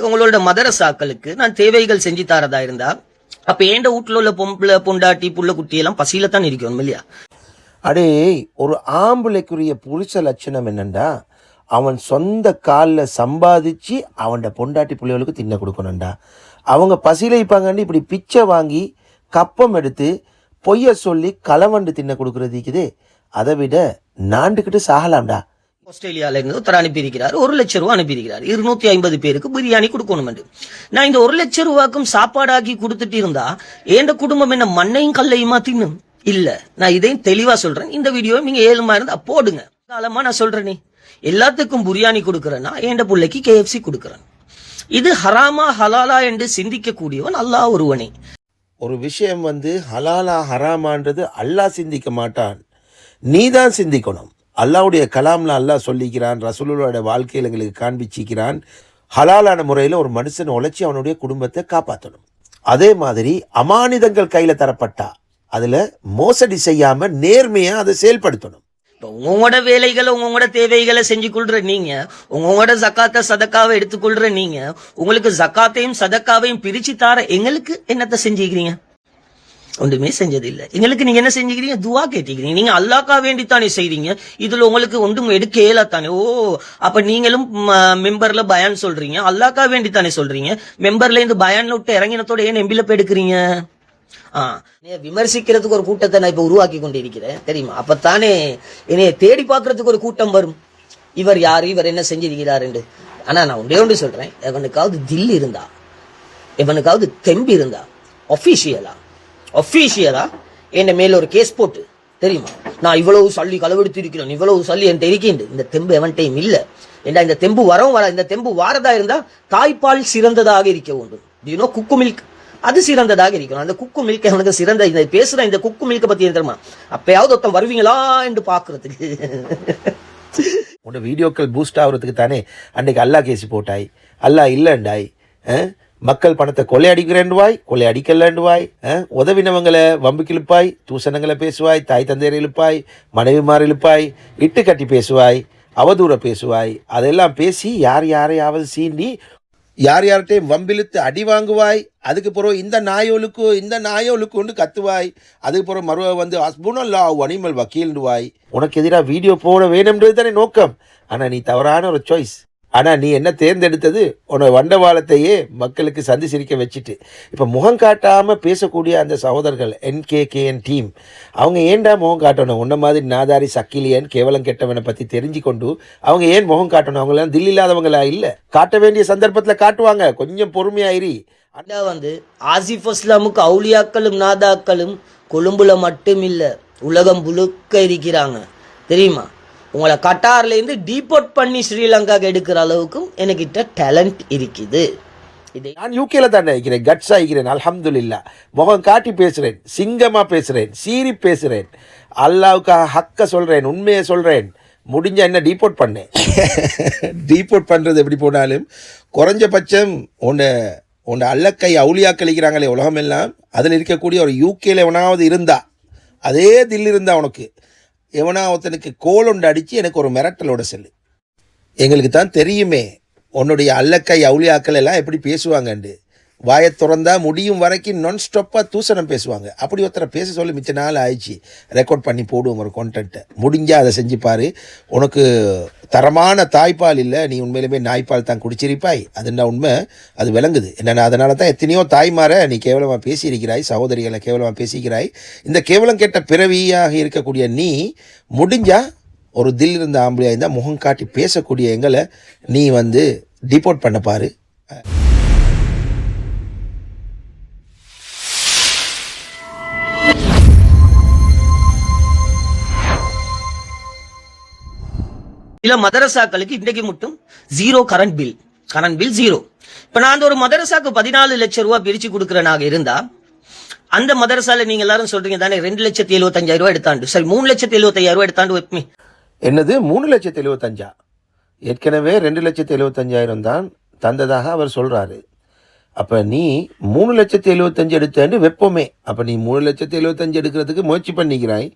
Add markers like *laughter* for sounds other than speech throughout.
உங்களோட மதரசாக்களுக்கு நான் தேவைகள் செஞ்சு தாரதா இருந்தா? அப்ப ஏண்ட வீட்டுல உள்ள பொம்பளை பொண்டாட்டி புள்ள குட்டி எல்லாம் பசியில தான் இருக்கணும் இல்லையா? அடே ஒரு ஆம்பளைக்குரிய புருஷ லட்சணம் என்னண்டா? அவன் சொந்த காலில் சம்பாதிச்சு அவன்ட பொண்டாட்டி பிள்ளைகளுக்கு தின்ன கொடுக்கணும்டா. அவங்க பசியில் இப்பங்காண்டி இப்படி பிச்சை வாங்கி கப்பம் எடுத்து பொய்ய சொல்லி களவண்டு தின்ன கொடுக்குறதுக்குதே அதை விட நாண்டுக்கிட்டு சாகலாம்டா. ஆஸ்திரேலியால இருந்து ஒருத்தர் அனுப்பியிருக்கிறார். ஒரு லட்சம் ரூபா அனுப்பியிருக்கிறார். இருநூத்தி ஐம்பது பேருக்கு பிரியாணி கொடுக்கணும் என்று நான் இந்த ஒரு லட்சம் ரூபாக்கும் சாப்பாடாக்கி கொடுத்துட்டு இருந்தா என் குடும்பம் என்ன மண்ணையும் கல்லையுமா தின்னும் இல்ல நான் இதையும் தெளிவா சொல்றேன். இந்த வீடியோ நீங்க ஏழுமா இருந்தா போடுங்க. காலமா நான் சொல்றேனே. எல்லாத்துக்கும் பிரியாணி கொடுக்கறேன்னா என் பிள்ளைக்கு கேஎஃப்சி கொடுக்கறேன்? இது ஹராமா ஹலாலா என்று சிந்திக்கக்கூடியவன் அல்லாஹ் ஒருவனே. ஒரு விஷயம் வந்து ஹலாலா ஹராமான்றது அல்லாஹ் சிந்திக்க மாட்டான். நீ தான் சிந்திக்கணும். அல்லாவுடைய கலாமில் அல்லாஹ் சொல்லிக்கிறான் ரசூலுடைய வாழ்க்கையில் எங்களுக்கு காண்பிச்சிக்கிறான். ஹலாலான முறையில் ஒரு மனுஷன் உழைச்சி அவனுடைய குடும்பத்தை காப்பாற்றணும் அதே மாதிரி அமானிதங்கள் கையில் தரப்பட்டா அதில் மோசடி செய்யாமல் நேர்மையாக அதை செயல்படுத்தணும். இப்போ உங்களோட வேலைகளை உங்களோட தேவைகளை செஞ்சு கொள்ற நீங்க உங்களோட ஜக்காத்தை சதக்காவை எடுத்துக்கொள்ற நீங்க உங்களுக்கு ஜக்காத்தையும் சதக்காவையும் பிரிச்சு தார எங்களுக்கு என்னத்தை செஞ்சுக்கிறீங்க? ஒன்றுமே செஞ்சது எங்களுக்கு நீங்க என்ன செஞ்சுக்கிறீங்க? துவா கேட்டுக்கிறீங்க. நீங்க அல்லாக்கா வேண்டித்தானே செய்றீங்க. இதுல உங்களுக்கு ஒன்றும் எடுக்க இயலாத்தானே? ஓ அப்ப நீங்களும் மெம்பர்ல பயான் சொல்றீங்க. அல்லாக்கா வேண்டித்தானே சொல்றீங்க. மெம்பர்ல இருந்து பயான்ல விட்டு இறங்கினத்தோட ஏன் எம்பில போய் எடுக்கிறீங்க? ஆ. விமர்சிக்கிறதுக்கு ஒரு கூட்டத்தை நான் இப்ப உருவாக்கி கொண்டிருக்கிறேன். தெரியுமா? அப்பத்தானே என்னைய தேடி பாக்குறதுக்கு ஒரு கூட்டம் வரும். இவர் யாரு? இவர் என்ன செஞ்சிருக்கிறாருன்னு ஆனா நான் ஒன்றே ஒன்று சொல்றேன். எவனுக்காவது தில் இருந்தா எவனுக்காவது தெம்பு இருந்தா ஒஃபிஷியலா அஃபீஷியலாக என் மேல ஒரு கேஸ் போட்டு தெரியுமா? நான் இவ்வளவு சல்லி களவெடுத்து இருக்கிறேன் இவ்வளவு சல்லி என்கிட்ட இருக்கின்ற இந்த தெம்பு எவன்கிட்டயும் இல்லை. ஏண்டா இந்த தெம்பு வரவும் வர இந்த தெம்பு வாரதா இருந்தால் தாய்ப்பால் சிறந்ததாக இருக்க வேண்டும். யூனோ குக்கு மில்க் அது சிறந்ததாக இருக்கணும். அந்த குக்கு மில்க் அவனுக்கு சிறந்த இந்த பேசுகிற இந்த குக்கு மில்க்கை பற்றி தெரியுமா? அப்பயாவது ஒருத்தன் வருவீங்களா என்று பார்க்குறதுக்கு. உன்னோட வீடியோக்கள் பூஸ்ட் ஆகுறதுக்கு தானே? அன்னைக்கு அல்லாஹ் கேசி போட்டாய். அல்லாஹ் இல்லைண்டாய் ஆ? மக்கள் பணத்தை கொள்ளையடிக்கிறேன்டுவாய் கொள்ளையடிக்கலண்டுவாய் அஹ்? உதவினவங்களை வம்புக்கு இழுப்பாய் தூசணங்களை பேசுவாய் தாய் தந்தையர் இழுப்பாய் மனைவிமார் இழுப்பாய் இட்டு கட்டி பேசுவாய் அவதூற பேசுவாய் அதெல்லாம் பேசி யார் யாரையாவது சீண்டி யார் யார்கிட்டையும் வம்பிழுத்து அடி வாங்குவாய் அதுக்கு பிறகு இந்த நாயோலுக்கு இந்த நாயோலுக்குன்னு கத்துவாய் அதுக்கு பிறகு மறுவ வந்து அஸ்புனல்லா அனிமல் வக்கீல்டுவாய் உனக்கு எதிராக வீடியோ போட வேணும்ன்றது தானே நோக்கம். ஆனால் நீ தவறான ஒரு சாய்ஸ் ஆனால் நீ என்ன தேர்ந்தெடுத்தது? உன்னை வண்டவாளத்தையே மக்களுக்கு சந்தி சிரிக்க வச்சுட்டு. இப்போ முகம் காட்டாமல் பேசக்கூடிய அந்த சகோதரர்கள் என்கேகேஎன் டீம் அவங்க ஏன்டா முகம் காட்டணும்? உன்ன மாதிரி நாதாரி சக்கிலியன் கேவலம் கெட்டவனை பற்றி தெரிஞ்சு கொண்டு அவங்க ஏன் முகம் காட்டணும்? அவங்களாம் தில்லி இல்லாதவங்களா? இல்லை. காட்ட வேண்டிய சந்தர்ப்பத்தில் காட்டுவாங்க. கொஞ்சம் பொறுமையாயிரி. அண்டா வந்து ஆசிஃப் அஸ்லாமுக்கு அவுலியாக்களும் நாதாக்களும் கொழும்புல மட்டும் இல்லை உலகம் புழுக்க இருக்கிறாங்க. தெரியுமா? உங்களை கட்டார்ல இருந்து டீபோர்ட் பண்ணி ஸ்ரீலங்காக்கு எடுக்கிற அளவுக்கும் எனக்கிட்ட டேலண்ட் இருக்குது. இது நான் யூகேல தான் இருக்கிறேன் கட்ஸா இருக்கிறேன். அல்ஹம்துலில்லா. முகம் காட்டி பேசுகிறேன் சிங்கமாக பேசுகிறேன் சீறி பேசுகிறேன் அல்லாவுக்கு ஹக்க சொல்கிறேன் உண்மையை சொல்கிறேன் முடிஞ்ச என்ன டீபோர்ட் பண்ணேன்? *laughs* டீபோர்ட் பண்ணுறது எப்படி போனாலும் குறைஞ்சபட்சம் உன்னை உன்னை அல்லக்கை அவுளியா கழிக்கிறாங்களே உலகமெல்லாம். அதில் இருக்கக்கூடிய ஒரு யூகேல எவனாவது இருந்தா அதே தில் இருந்தா உனக்கு. எவனா ஒருத்தனுக்கு கோல் ஒன்று அடித்து எனக்கு ஒரு மிரட்டலோட செல்லு. எங்களுக்கு தான் தெரியுமே உன்னுடைய அல்லக்கை அவுளியாக்கள் எல்லாம் எப்படி பேசுவாங்கண்டு. வாயை திறந்தா முடியும் வரைக்கும் நான் ஸ்டாப்பாக தூசணம் பேசுவாங்க. அப்படி ஒருத்தரை பேச சொல்லி மிச்ச நாள் ஆயிடுச்சு. ரெக்கார்ட் பண்ணி போடுவோம் ஒரு கான்டென்ட்டை முடிஞ்சால் அதை செஞ்சு உனக்கு தரமான தாய்ப்பால் இல்லை. நீ உண்மையிலுமே நாய்ப்பால் தான் குடிச்சிருப்பாய். அதுனா உண்மை. அது விளங்குது. என்னென்னா அதனால தான் எத்தனையோ தாய்மாரை நீ கேவலமாக பேசியிருக்கிறாய். சகோதரிகளை கேவலமாக பேசிக்கிறாய் இந்த கேவலம் கேட்ட பிறவியாக இருக்கக்கூடிய நீ முடிஞ்சால் ஒரு தில் இருந்த ஆம்பளையாக இருந்தால் முகம் காட்டி பேசக்கூடிய எங்களை நீ வந்து டிபோர்ட் பண்ண பாரு. சில மதரசாக்களுக்கு இன்றைக்கு மட்டும் zero current bill current bill zero இப்ப நான் அந்த ஒரு மதரசாக்கு பதினாலு லட்சம் ரூபாய் பிரிச்சு கொடுக்கறனாக இருந்தா அந்த மதரசால நீங்க எல்லாரும் சொல்றீங்க தானே ரெண்டு லட்சத்தி எழுபத்தஞ்சாயிரம் ரூபாய் எடுத்தாண்டு. சரி மூணு லட்சத்தி எழுபத்தையாயிரம் ரூபாய் எடுத்தாண்டு வைப்பமே. என்னது? மூணு லட்சத்து எழுபத்தஞ்சா ஏற்கனவே ரெண்டு லட்சத்து எழுபத்தஞ்சாயிரம் தான் தந்ததாக அவர் சொல்கிறாரு அப்போ நீ மூணு லட்சத்து எழுபத்தஞ்சு எடுத்தேன்னு வெப்பமே. அப்போ நீ மூணு லட்சத்து எழுபத்தஞ்சு எடுக்கிறதுக்கு முயற்சி பண்ணிக்கிறாய்.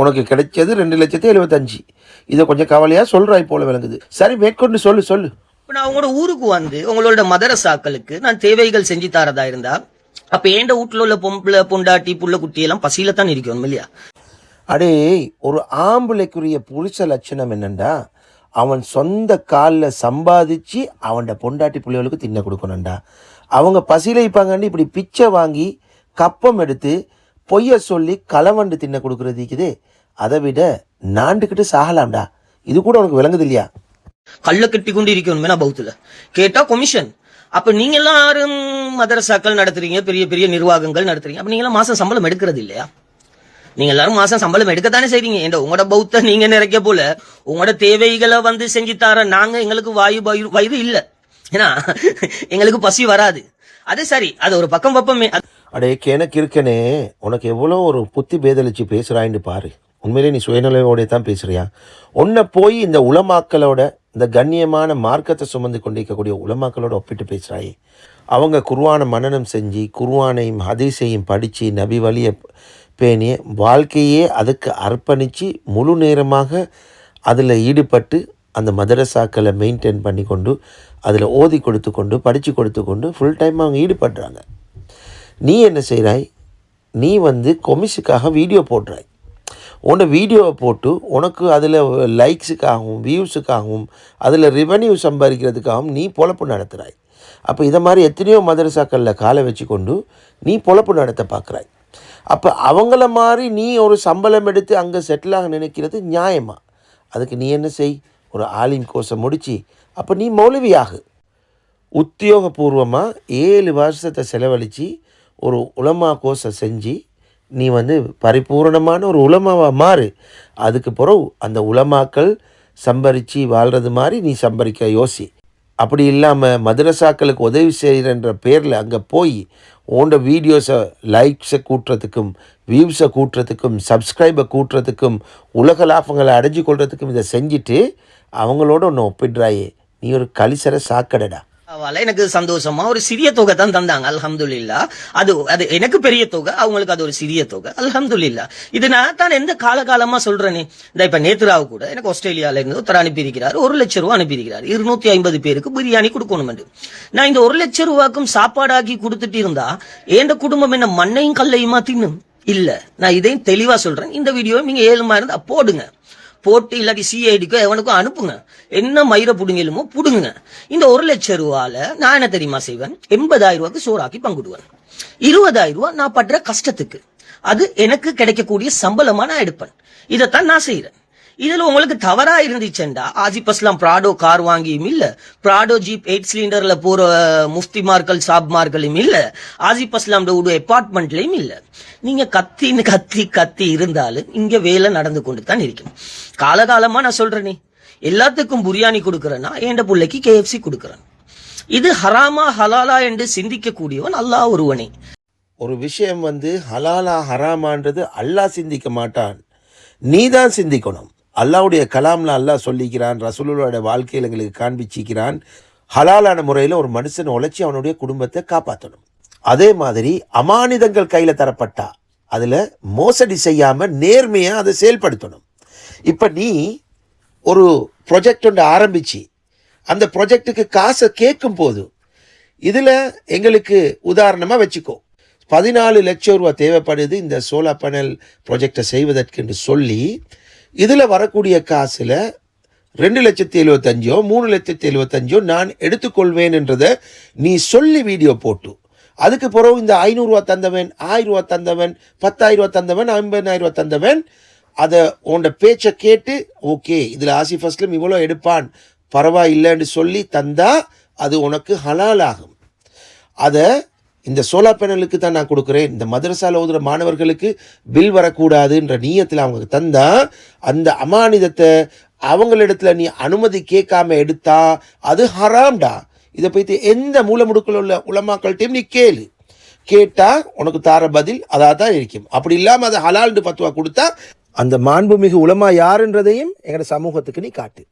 உனக்கு கிடைச்சது ரெண்டு லட்சத்து எழுபத்தஞ்சு இதை கொஞ்சம் கவலையாக சொல்கிறாய் போல விளங்குது. சரி மேற்கொண்டு சொல்லு சொல்லு. இப்ப நான் உங்களோட ஊருக்கு வந்து உங்களோட மதரசாக்களுக்கு நான் தேவைகள் செஞ்சு தரதா இருந்தா? அப்ப ஏண்ட வீட்டுல உள்ள பொம்பளை பொண்டாட்டி புள்ள குட்டி எல்லாம் பசியில தான் இருக்கணும் இல்லையா? அடே ஒரு ஆம்பளைக்குரிய புருஷ லட்சணம் என்னண்டா? அவன் சொந்த காலில் சம்பாதிச்சு அவன்ட பொண்டாட்டி பிள்ளைகளுக்கு தின்ன கொடுக்கணும்டா. அவங்க பசியில் இருப்பாங்கன்னு இப்படி பிச்சை வாங்கி கப்பம் எடுத்து பொய்ய சொல்லி களவண்டு தின்ன கொடுக்குறதுக்குதே அதை விட நாண்டுக்கிட்டு சாகலாம்டா. இது கூட உனக்கு விளங்குது இல்லையா? கள்ள கட்டி கொண்டு இருக்கணும் பௌத்துல கேட்டா கொமிஷன் அப்ப நீங்க எல்லாரும் மதரசாக்கள் நடத்துறீங்க பெரிய பெரிய நிர்வாகங்கள் நடத்துறீங்க. அப்ப நீங்க எல்லாம் மாசம் சம்பளம் எடுக்கிறது இல்லையா? நீங்க எல்லாரும் மாசம் சம்பளம் எடுக்கத்தானே செய்றீங்க. ஏன்டா உங்களோட பௌத்த நீங்க நிறைக்க போல. உங்களோட தேவைகளை வந்து செஞ்சு தர நாங்க எங்களுக்கு வாயு வயிறு வயிறு இல்ல. ஏன்னா எங்களுக்கு பசி வராது. அது சரி அது ஒரு பக்கம் பப்பமே அடே எனக்கு இருக்கனே. உனக்கு எவ்வளோ ஒரு புத்தி பேதளிச்சு பேசுகிறாயின்னு பாரு. உண்மையிலே நீ சுயநலவோட தான் பேசுகிறியா உன்னை போய் இந்த உலமாக்களோட இந்த கண்ணியமான மார்க்கத்தை சுமந்து கொண்டிருக்கக்கூடிய உலமாக்களோட ஒப்பிட்டு பேசுகிறாயே அவங்க குர்வானை மன்னனம் செஞ்சு குர்வானையும் ஹதீஸையும் படித்து நபி வழியை பேணி வாழ்க்கையே அதுக்கு அர்ப்பணித்து முழு நேரமாக அதில் ஈடுபட்டு அந்த மதரசாக்களை மெயின்டைன் பண்ணி கொண்டு அதில் ஓதி கொடுத்து கொண்டு படித்து கொடுத்து கொண்டு ஃபுல் டைம் அவங்க ஈடுபடுறாங்க. நீ என்ன செய்கிறாய் நீ வந்து கொமிஸுக்காக வீடியோ போடுறாய். உன்னோட வீடியோவை போட்டு உனக்கு அதில் லைக்ஸுக்காகவும் வியூஸுக்காகவும் அதில் ரெவன்யூ சம்பாதிக்கிறதுக்காகவும் நீ பொழப்பு நடத்துகிறாய் அப்போ இதை மாதிரி எத்தனையோ மதரசாக்களில் காலை வச்சு கொண்டு நீ பொழப்பு நடத்த பார்க்குறாய். அப்போ அவங்கள மாதிரி நீ ஒரு சம்பளம் எடுத்து அங்கே செட்டில் ஆக நினைக்கிறது நியாயமா? அதுக்கு நீ என்ன செய்? ஒரு ஆலிம் கோர்ஸை முடித்து அப்போ நீ மௌலவியாகு. உத்தியோகபூர்வமாக ஏழு வருஷத்தை செலவழித்து ஒரு உலமா கோர்ஸை செஞ்சு நீ வந்து பரிபூரணமான ஒரு உலமாவாக மாறு. அதுக்கு பிறகு அந்த உலமாக்கள் சம்பரித்து வாழ்கிறது மாதிரி நீ சம்பரிக்க யோசி. அப்படி இல்லாமல் மதரசாக்களுக்கு உதவி செய்கிறன்ற பேரில் அங்கே போய் உன்னோட வீடியோஸை லைக்ஸை கூட்டுறதுக்கும் வியூஸை கூட்டுறதுக்கும் சப்ஸ்கிரைபை கூட்டுறதுக்கும் உலக லாபங்களை அடைஞ்சு கொள்றதுக்கும் இதை செஞ்சுட்டு அவங்களோட ஒன்று ஒப்பிடுறாயே. நீ ஒரு கலிசர சாக்கடடா. பரவாயில்ல எனக்கு சந்தோஷமா ஒரு சிறிய தொகை தான் தந்தாங்க அல்ஹம்துலில்லா. அது அது எனக்கு பெரிய தொகை அவங்களுக்கு அது ஒரு சிறிய தொகை அல்ஹம்துலில்லா. இது நான் தான் எந்த காலகாலமா சொல்றேனே. இந்த இப்ப நேத்ராவு கூட எனக்கு ஆஸ்திரேலியால இருந்து ஒருத்தர் அனுப்பியிருக்கிறார் ஒரு லட்சம் ரூபா அனுப்பியிருக்கிறார். இருநூத்தி ஐம்பது பேருக்கு பிரியாணி கொடுக்கணும் என்று. நான் இந்த ஒரு லட்சம் ரூபாக்கும் சாப்பாடாக்கி கொடுத்துட்டு இருந்தா என் குடும்பம் என்ன மண்ணையும் கல்லையுமா தின்னும்? இல்ல நான் இதையும் தெளிவா சொல்றேன். இந்த வீடியோ நீங்க ஏழுமா இருந்தா போடுங்க. போட்டு இல்லாட்டி சிஐடிக்கோ எவனுக்கும் அனுப்புங்க. என்ன மயிர புடுங்கிலுமோ புடுங்க இந்த ஒரு லட்சம் ரூபால நான் என்ன தெரியுமா செய்வேன்? எண்பதாயிரம் ரூபாய்க்கு சோறாக்கி பங்குடுவேன். இருபதாயிரம் ரூபாய் நான் படுற கஷ்டத்துக்கு. அது எனக்கு கிடைக்கக்கூடிய சம்பளமா நான் எடுப்பேன். இதைத்தான் நான் செய்யறேன் இதுல உங்களுக்கு தவறா இருந்துச்சுண்டா. ஆசிப் அஸ்லாம் ப்ராடோ கார் வாங்கியும் இல்ல. ப்ராடோ ஜீப் எயிட் சிலிண்டர்ல போற முஃப்திமார்கள் சாப்மார்களும் இல்ல. ஆசிப் அஸ்லாம் ஒரு அபார்ட்மெண்ட்லயும் இல்ல. நீங்க கத்தின்னு கத்தி கத்தி இருந்தாலும் இங்க வேலை நடந்து கொண்டு தான் இருக்கும். காலகாலமா நான் சொல்றேனே. எல்லாத்துக்கும் பிரியாணி கொடுக்குறேன்னா என் பிள்ளைக்கு கேஎஃப்சி கொடுக்குறேன். இது ஹராமா ஹலாலா என்று சிந்திக்க கூடியவன் அல்லாஹ் ஒருவனே. ஒரு விஷயம் வந்து ஹலாலா ஹராமான்றது அல்லாஹ் சிந்திக்க மாட்டான். நீ தான் சிந்திக்கணும். அல்லாவுடைய கலாம்ல அல்லாஹ் சொல்லிக்கிறான் ரசூலுடைய வாழ்க்கையில் எங்களுக்கு காண்பிச்சிக்கிறான். ஹலாலான முறையில் ஒரு மனுஷன் உழைச்சி அவனுடைய குடும்பத்தை காப்பாற்றணும் அதே மாதிரி அமானிதங்கள் கையில் தரப்பட்டா அதில் மோசடி செய்யாமல் நேர்மையாக அதை செயல்படுத்தணும். இப்போ நீ ஒரு ப்ரொஜெக்ட் ஒன்று ஆரம்பிச்சு அந்த ப்ரொஜெக்ட்டுக்கு காசை கேட்கும் போது இதில் எங்களுக்கு உதாரணமாக வச்சுக்கோ. பதினாலு லட்சம் ரூபா தேவைப்படுது இந்த சோலார் பேனல் ப்ரொஜெக்டை செய்வதற்கு என்று சொல்லி இதில் வரக்கூடிய காசில் ரெண்டு லட்சத்தி எழுபத்தஞ்சோ மூணு லட்சத்தி எழுபத்தஞ்சோ நான் எடுத்துக்கொள்வேன் என்றதை நீ சொல்லி வீடியோ போட்டு. அதுக்கு பிறகு இந்த ஐநூறுரூவா தந்தவன் ஆயிரம் ரூபா தந்தவன் பத்தாயிரரூவா ரூபா தந்தவன் ஐம்பதாயிரரூவா தந்தவன் அதை உன்னோட பேச்சை கேட்டு ஓகே இதில் ஆசிஃப் ஃபஸ்ட்லும் இவ்வளோ எடுப்பான் பரவாயில்லைன்னு சொல்லி தந்தா அது உனக்கு ஹலால் ஆகும். அதை இந்த சோலார் பேனலுக்கு தான் நான் கொடுக்குறேன். இந்த மதரசாவில் ஓதுகிற மாணவர்களுக்கு பில் வரக்கூடாதுன்ற நீயத்தில் அவங்க தந்தால் அந்த அமானிதத்தை அவங்களிடத்துல நீ அனுமதி கேட்காம எடுத்தா அது ஹராம்டா. இதை பற்றி எந்த மூலமுடுக்கில் உள்ள உலமாக்கள்கிட்டையும் நீ கேளு. கேட்டால் உனக்கு தார பதில் அதாக தான் இருக்கும். அப்படி இல்லாமல் அதை ஹலால்டு பத்துவா கொடுத்தா அந்த மாண்புமிகு உலமா யாருன்றதையும் எங்களோட சமூகத்துக்கு நீ காட்டு.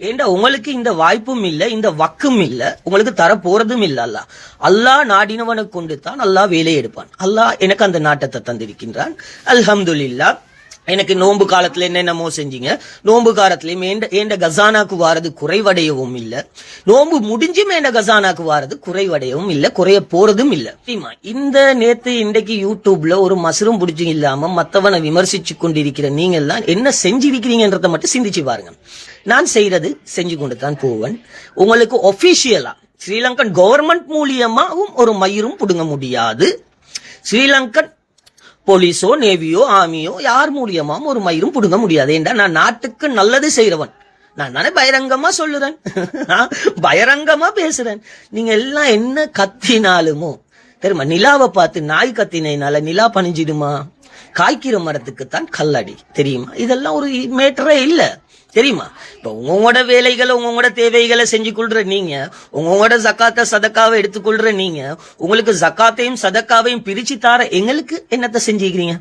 ஏண்டா உங்களுக்கு இந்த வாய்ப்பும் இல்ல இந்த வக்கும் இல்ல உங்களுக்கு தர போறதும் இல்ல அல்லாஹ். அல்லாஹ் நாடினவனை கொண்டு தான் அல்லாஹ் வேலை எடுப்பான். அல்லாஹ் எனக்கு அந்த நாட்டத்தை தந்திருக்கின்றான். அல்ஹம்துலில்லா எனக்கு நோன்பு காலத்துல என்னென்னமோ செஞ்சீங்க. நோன்பு காலத்திலயும் ஏண்ட ஏண்ட கசானாக்கு வாரது குறைவடையவும் இல்ல. நோன்பு முடிஞ்சும் ஏண்ட கசானாக்கு வாரது குறைவடையவும் இல்ல குறைய போறதும் இல்ல. இந்த நேத்து இன்றைக்கு யூடியூப்ல ஒரு மசரும் புடிச்சு இல்லாம மத்தவனை விமர்சிச்சு கொண்டிருக்கிற நீங்க எல்லாம் என்ன செஞ்சிருக்கிறீங்கன்றத மட்டும் சிந்திச்சு பாருங்க. நான் செய்யறது செஞ்சு கொண்டு தான் போவேன். உங்களுக்கு ஒபிஷியலா ஸ்ரீலங்கன் கவர்மெண்ட் மூலியமாகவும் ஒரு மயிரும் பிடுங்க முடியாது. ஸ்ரீலங்கன் போலீஸோ நேவியோ ஆர்மியோ யார் மூலியமாகவும் ஒரு மயிரும் பிடுங்க முடியாது. ஏண்டா நான் நாட்டுக்கு நல்லது செய்யறவன் நான் தானே பகிரங்கமா சொல்லுறேன். பகிரங்கமா பேசுறேன். நீங்க எல்லாம் என்ன கத்தினாலுமோ தெரியுமா நிலாவை பார்த்து நாய் கத்தினால நிலா பணிஞ்சிடுமா? காய்க்கிற மரத்துக்கு தான் கல்லடி தெரியுமா? இதெல்லாம் ஒரு மேட்டரே இல்லை. தெரியுமா? இப்போ உங்களோட வேலைகளை உங்களோட தேவைகளை செஞ்சு கொள்ற நீங்க உங்களோட ஜக்காத்தை சதக்காவை எடுத்துக்கொள்ற நீங்க உங்களுக்கு ஜக்காத்தையும் சதக்காவையும் பிரிச்சு தார எங்களுக்கு என்னத்தை செஞ்சுக்கிறீங்க?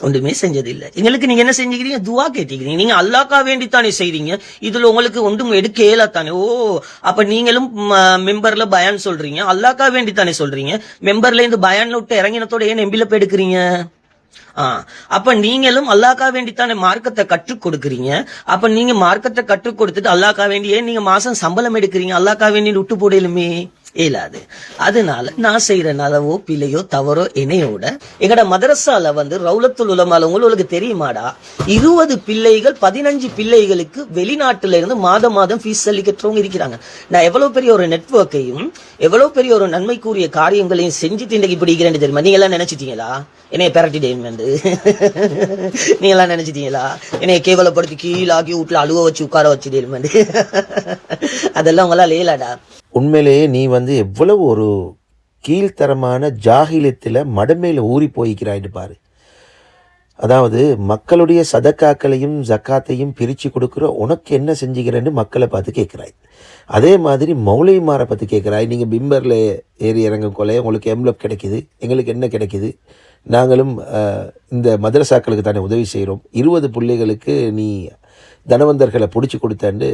ஒன்றுமே செஞ்சது எங்களுக்கு நீங்க என்ன செஞ்சுக்கிறீங்க? துவா கேட்டிக்கிறீங்க. நீங்க அல்லாக்கா வேண்டித்தானே செய்றீங்க. இதுல உங்களுக்கு ஒன்றும் எடுக்க தானே? ஓ அப்ப நீங்களும் மெம்பர்ல பயான் சொல்றீங்க. அல்லாக்கா வேண்டித்தானே சொல்றீங்க. மெம்பர்ல இருந்து பயான்ல விட்டு இறங்கினத்தோட ஏன் எம்பிலப் எடுக்கிறீங்க? அப்ப நீங்களும் அல்லாக்கா வேண்டித்தானே மார்க்கத்தை கற்றுக் கொடுக்குறீங்க. அப்ப நீங்க மார்க்கத்தை கற்றுக் கொடுத்துட்டு அல்லாக்கா வேண்டி ஏன் நீங்க மாசம் சம்பளம் எடுக்கிறீங்க. அல்லாக்கா வேண்டி விட்டு போடலுமே. இயலாது. அதனால நான் செய்யற நலவோ பிழையோ தவறோ என்னையோட எங்கட மதரசால வந்து ரவுலத்துல் உலமால உங்களுக்கு தெரியுமாடா? இருபது பிள்ளைகள் பதினஞ்சு பிள்ளைகளுக்கு வெளிநாட்டுல இருந்து மாதம் மாதம் ஃபீஸ் சொல்லி இருக்கிறாங்க. நான் எவ்வளவு பெரிய ஒரு நெட்வொர்க்கையும் எவ்வளவு பெரிய ஒரு நன்மைக்குரிய காரியங்களையும் செஞ்சுட்டு இன்னைக்கு இப்படி தெரியுமா? நீங்க எல்லாம் நினைச்சிட்டீங்களா? என்னைய பெரட்டிடேன் வந்து. *laughs* நீங்க எல்லாம் நினைச்சிட்டீங்களா? என்னைய கேவலப்படுத்தி கீழாக்கி வீட்டுல அழுவ வச்சு உட்கார வச்சு *laughs* அதெல்லாம் உங்களால் ஏலாடா உண்மையிலேயே நீ வந்து எவ்வளவு ஒரு கீழ்த்தரமான ஜாகிலியத்தில் மடமையில் ஊறி போய்க்கிறாய்னு பாரு. அதாவது மக்களுடைய சதக்காக்களையும் ஜக்காத்தையும் பிரித்து கொடுக்குற உனக்கு என்ன செஞ்சுக்கிறேன்னு மக்களை பார்த்து கேட்குறாய். அதே மாதிரி மௌலிமாரை பார்த்து கேட்குறாய். நீங்கள் பிம்பரில் ஏறி இறங்கும் கொலை உங்களுக்கு எம்லப் கிடைக்குது. எங்களுக்கு என்ன கிடைக்குது? நாங்களும் இந்த மதரசாக்களுக்கு தானே உதவி செய்கிறோம் இருபது பிள்ளைகளுக்கு நீ தனவந்தர்களை பிடிச்சி கொடுத்தாண்டு